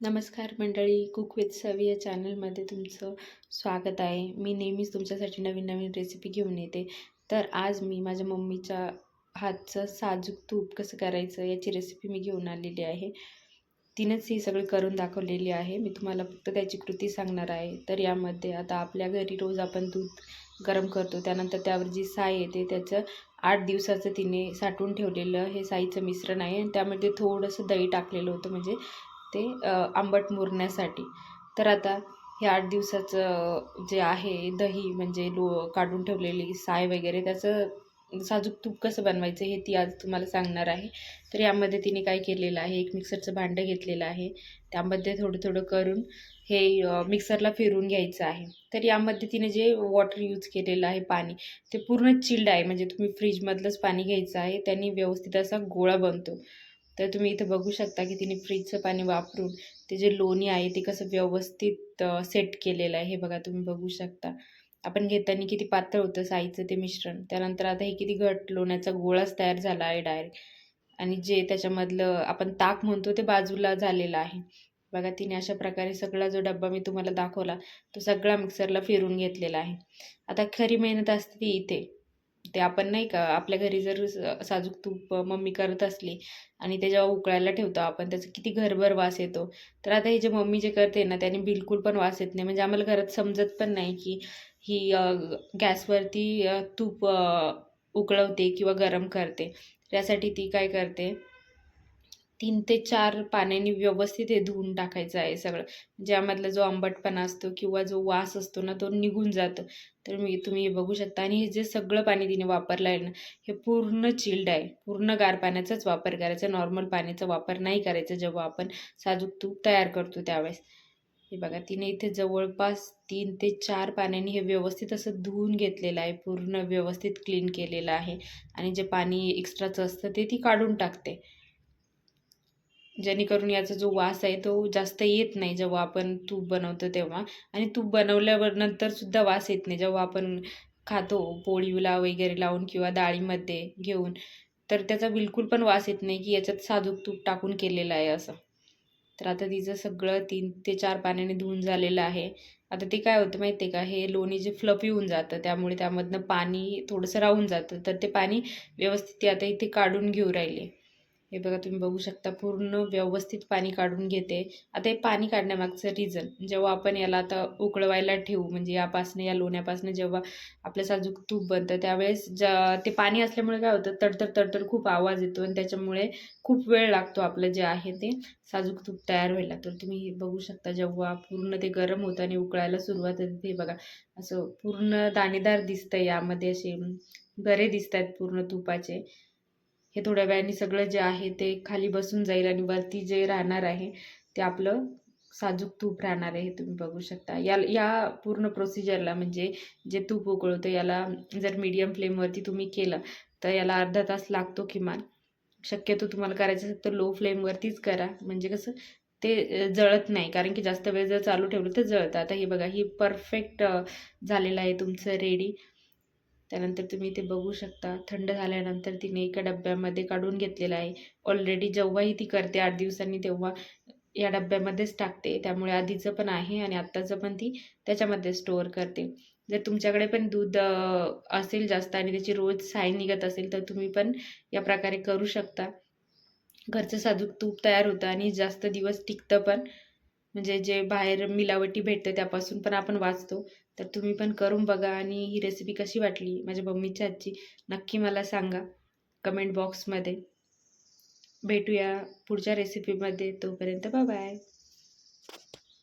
नमस्कार मंडळी cook with सवी या चॅनलमध्ये तुमचं स्वागत आहे. मी नेहमीच तुमच्यासाठी नवीन नवीन रेसिपी घेऊन येते. तर आज मी माझ्या मम्मीच्या हातचं साजूक तूप कसं करायचं याची रेसिपी मी घेऊन आलेली आहे. तिनंच ही सगळी करून दाखवलेली आहे. मी तुम्हाला फक्त त्याची कृती सांगणार आहे. तर यामध्ये आता आपल्या घरी रोज आपण दूध गरम करतो. त्यानंतर त्यावर जी साय येते त्याचं आठ दिवसाचं तिने साठवून ठेवलेलं हे साईचं मिश्रण आहे. आणि त्यामध्ये थोडंसं दही टाकलेलं होतं. म्हणजे ते आंबट मुरण्यासाठी. तर आता हे आठ दिवसाचं जे आहे दही म्हणजे लो काढून ठेवलेली साय वगैरे त्याचं साजूक तूप कसं बनवायचं हे ती आज तुम्हाला सांगणार आहे. तर यामध्ये तिने काय केलेलं आहे एक मिक्सरचं भांडं घेतलेलं आहे. त्यामध्ये थोडं थोडं करून हे मिक्सरला फिरून घ्यायचं आहे. तर यामध्ये तिने जे वॉटर यूज केलेलं आहे पाणी ते पूर्ण चिल्ड आहे. म्हणजे तुम्ही फ्रीजमधलंच पाणी घ्यायचं आहे. त्यांनी व्यवस्थित असा गोळा बनतो. तर तुम्ही इथं बघू शकता की तिने फ्रीजचं पाणी वापरून ते जे लोणी आहे ते कसं व्यवस्थित सेट केलेलं आहे. हे बघा तुम्ही बघू शकता. आपण घेताना किती पातळ होतं साईचं ते मिश्रण. त्यानंतर आता हे किती घट लोण्याचा गोळाच तयार झाला आहे डायरेक्ट आणि जे त्याच्यामधलं आपण ताक म्हणतो ते बाजूला झालेलं आहे. बघा तिने अशा प्रकारे सगळा जो डब्बा मी तुम्हाला दाखवला तो सगळा मिक्सरला फिरून घेतलेला आहे. आता खरी मेहनत असते ती इथे. ते आपण नाही का आपल्या घरी जर साजूक तूप मम्मी करत असली आणि ते जेव्हा उकळायला ठेवतो आपण त्याचं किती घरभर वास येतो. तर आता हे जे मम्मी जे करते ना त्याने बिलकुल पण वास येत नाही. म्हणजे आम्हाला घरात समजत पण नाही की ही गॅसवरती तूप उकळवते किंवा गरम करते. त्यासाठी ती काय करते? तीन ते चार पाण्याने व्यवस्थित हे धुवून टाकायचं आहे सगळं. ज्यामधला जो आंबटपणा असतो किंवा जो वास असतो ना तो निघून जातो. तर मी तुम्ही बघू शकता. आणि हे जे सगळं पाणी तिने वापरलं आहे ना हे पूर्ण चिल्ड आहे. पूर्ण गार पाण्याचाच वापर करायचा. नॉर्मल पाण्याचा वापर नाही करायचा जेव्हा आपण साजूक तूप तयार करतो त्यावेळेस. हे बघा तिने इथे जवळपास तीन ते चार पाण्याने हे व्यवस्थित असं धुवून घेतलेलं आहे. पूर्ण व्यवस्थित क्लीन केलेलं आहे. आणि जे पाणी एक्स्ट्राचं असतं ते ती काढून टाकते. जेणेकरून याचा जो वास आहे तो जास्त येत नाही जेव्हा आपण तूप बनवतो तेव्हा. आणि तूप बनवल्यावर नंतरसुद्धा वास येत नाही. जेव्हा आपण खातो पोळीला वगैरे लावून किंवा डाळीमध्ये घेऊन तर त्याचा बिलकुल पण वास येत नाही की याच्यात साजूक तूप टाकून केलेलं आहे असं. तर आता तिचं सगळं तीन ते चार पाण्याने धुवून झालेलं आहे. आता ते काय होतं माहिती आहे का? हे लोणी जे फ्लफी होऊन जातं त्यामुळे त्यामधनं पाणी थोडंसं राहून जातं. तर ते पाणी व्यवस्थित आता इथे काढून घेऊ राहिले. हे बघा तुम्ही बघू शकता पूर्ण व्यवस्थित पाणी काढून घेते. आता हे पाणी काढण्यामागचं रिझन जेव्हा म्हणजे आपण याला आता उकळवायला ठेवू. म्हणजे यापासनं या लोण्यापासनं जेव्हा आपलं साजूक तूप बनतं त्यावेळेस ज ते पाणी असल्यामुळे काय होतं तडतड तडतड खूप आवाज येतो आणि त्याच्यामुळे खूप वेळ लागतो आपलं जे आहे ते साजूक तूप तयार व्हायला. तर तुम्ही हे बघू शकता जेव्हा पूर्ण ते गरम होतं आणि उकळायला सुरुवात होते ते बघा असं पूर्ण दाणेदार दिसतं यामध्ये असे गरे दिसत आहेत पूर्ण तुपाचे. हे थोड्या वेळाने सगळं जे आहे ते खाली बसून जाईल आणि वरती जे राहणार आहे ते आपलं साजूक तूप राहणार आहे हे तुम्ही बघू शकता. या या पूर्ण प्रोसिजरला म्हणजे जे तूप उकळतं याला जर मीडियम फ्लेमवरती तुम्ही केलं तर याला अर्धा तास लागतो किमान. शक्यतो तुम्हाला करायचं असेल तर लो फ्लेमवरतीच करा. म्हणजे कसं ते जळत नाही. कारण की जास्त वेळ जर चालू ठेवलं तर जळतं. आता हे बघा ही परफेक्ट झालेलं आहे तुमचं रेडी त्यानंतर तुम्ही ते बघू शकता थंड झाल्यानंतर तिने एका डब्यामध्ये काढून घेतलेलं आहे. ऑलरेडी जेव्हाही ती करते आठ दिवसांनी तेव्हा या डब्यामध्येच टाकते. त्यामुळे आधीचं पण आहे आणि आत्ताचं पण ती त्याच्यामध्ये स्टोअर करते. जर तुमच्याकडे पण दूध असेल जास्त आणि त्याची रोज साय निघत असेल तर तुम्ही पण या प्रकारे करू शकता. घरचं साजूक तूप तयार होतं आणि जास्त दिवस टिकतं पण. म्हणजे जे बाहेर मिलावटी भेटतं त्यापासून पण आपण वाचतो. तर तुम्ही पण करून बघा आणि ही रेसिपी कशी वाटली माझ्या मम्मीच्या आजची नक्की मला सांगा कमेंट बॉक्समध्ये भेटूया पुढच्या रेसिपीमध्ये तोपर्यंत बाय